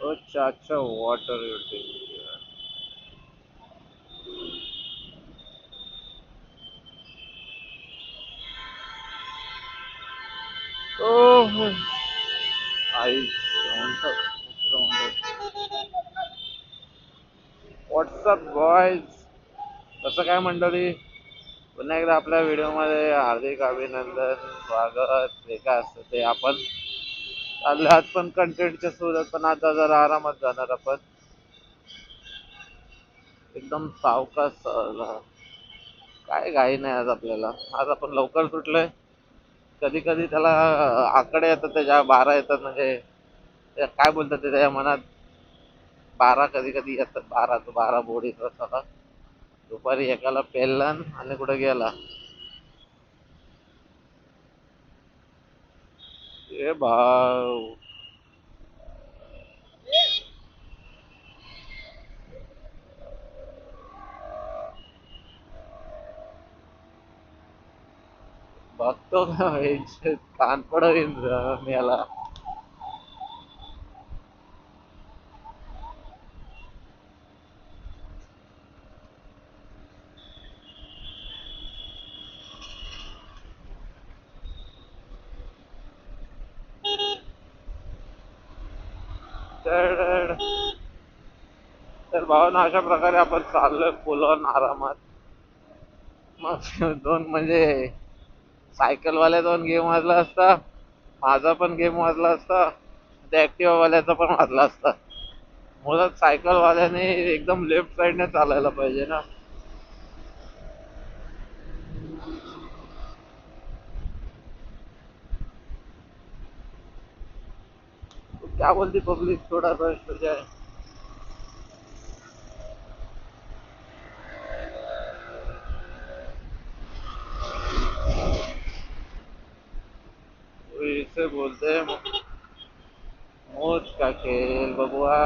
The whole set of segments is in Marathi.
अच्छा अच्छा वॉटर युटिलिटी ओह. आई व्हॉट्सअप बॉयज कसं काय मंडळी? पुन्हा एकदा आपल्या व्हिडिओमध्ये हार्दिक अभिनंदन स्वागत. हे काय असतं ते आपण चाललो आज पण कंटेंटच्या सुरत पण आता जरा आरामात जाणार आपण. एकदम सावकाश काय घाई नाही आज आपल्याला. आज आपण लवकर सुटलोय. कधी कधी त्याला आकडे येतात त्याच्या बारा येतात म्हणजे ते काय बोलतात ते त्याच्या मनात? बारा कधी कधी येतात. बारा तो बारा बोर्ड दुपारी एकाला पेलला आणि कुठे गेला. ए भाऊ बघतो का हे कान तर तर भावना अशा प्रकारे आपण चाललोय पुलावर आरामात. मग दोन म्हणजे सायकलवाल्या दोन गेम वाजला असता माझा पण गेम वाजला असता त्या ऍक्टिव्हा वाल्याचा पण वाजला असता. मुळात सायकलवाल्याने एकदम लेफ्ट साईडने चालायला पाहिजे ना. क्या बोलती पब्लिक थोड़ा रश हो जाए। इसे बोलते हैं मौज का खेल बबुआ।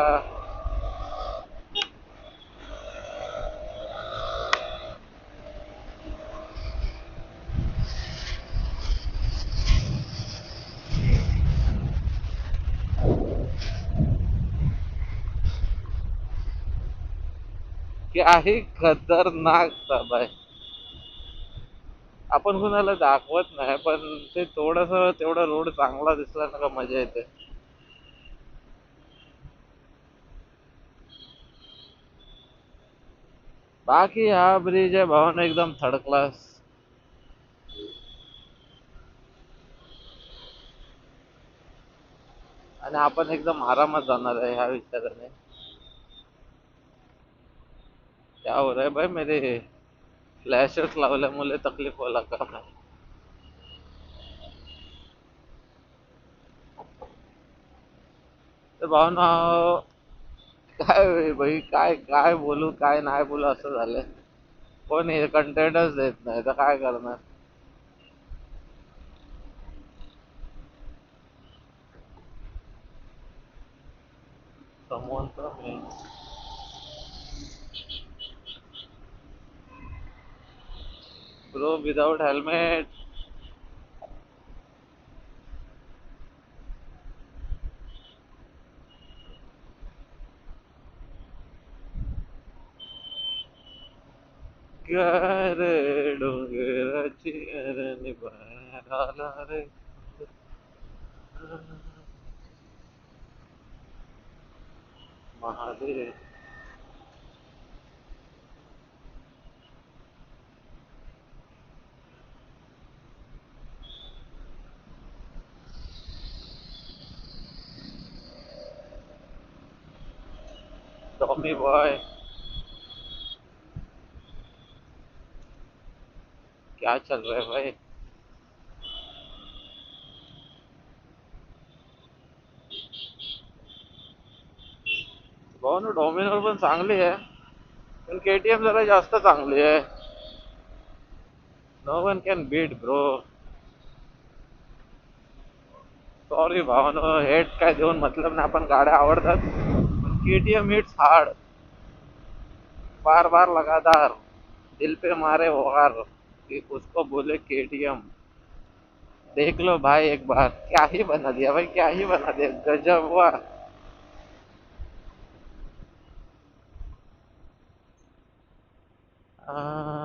काही खतरनाक सब आहे आपण कुणाला दाखवत नाही पण ते थोडस तेवढा रोड चांगला दिसला ना का मजा येते. बाकी हा ब्रिज आहे भावना एकदम थर्ड क्लास आणि आपण एकदम आरामात जाणार आहे ह्या विचाराने. क्या हो रहा है भाई मेरे फ्लॅशेस लावल्यामुळे तकलीफ होला का नाही तर भावना काय भाई काय काय बोलू काय नाही बोलू असं झालंय कोण हे कंटेंटच देत नाही तर काय करणार someone coming. Bro, without helmet. घर डोंगराची अरणी रे महादेव टॉमी बॉय क्या चल रहा है भाई? भाऊ ना पण चांगली आहे पण के टी एम जरा जास्त चांगली आहे no one can beat bro sorry भावानो. हेट काय देऊन मतलब ना आपण गाड्या आवडतात. केटीएम हिट्स हार्ड बार बार लगातार दिल पे मारे वार कि उसको बोले केटीएम देख लो भाई एक बार, क्या ही बना दिया भाई, क्या ही बना दिया, गजब हुआ आ...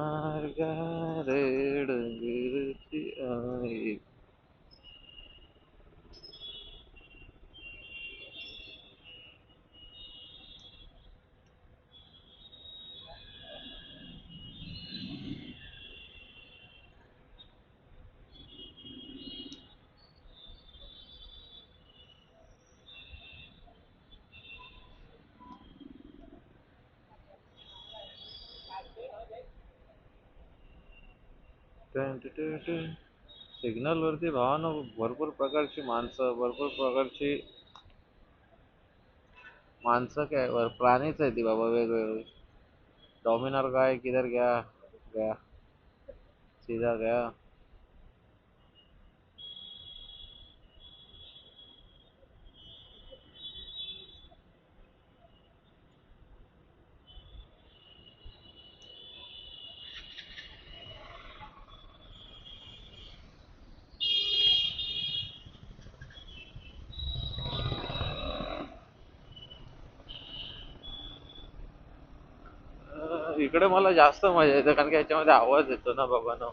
सिग्नल वरती भावानं भरपूर प्रकारची माणसं भरपूर प्रकारची माणसं काय प्राणीच आहे ती बाबा वेगवेगळे. डॉमिनर काय किधर गया गया सीधा गया इकडे मला जास्त मजा येते कारण की याच्यामध्ये आवाज येतो ना बाबांनो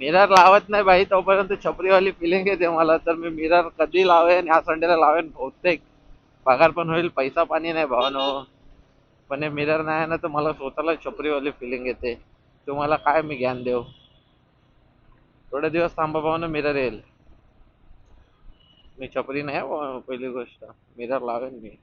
मिरर लावत नाही बाई तोपर्यंत छपरीवाली फिलिंग येते मला. तर मी मिरर कधी लावेन या संडेला लावेन बहुतेक. पगार पण होईल पैसा पाणी नाही भावानो. पण हे मिरर नाही आहे ना तर मला स्वतःला छपरीवाली फिलिंग येते. तुम्हाला काय मी ज्ञान देऊ? थोडे दिवस थांबा पाहून मिरर येईल. मी छपरी नाही हो, पहिली गोष्ट. मिरर लावेन मी.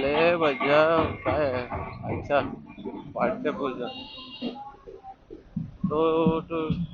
ले बजा काय अच्छा पाठ्यपूजन तो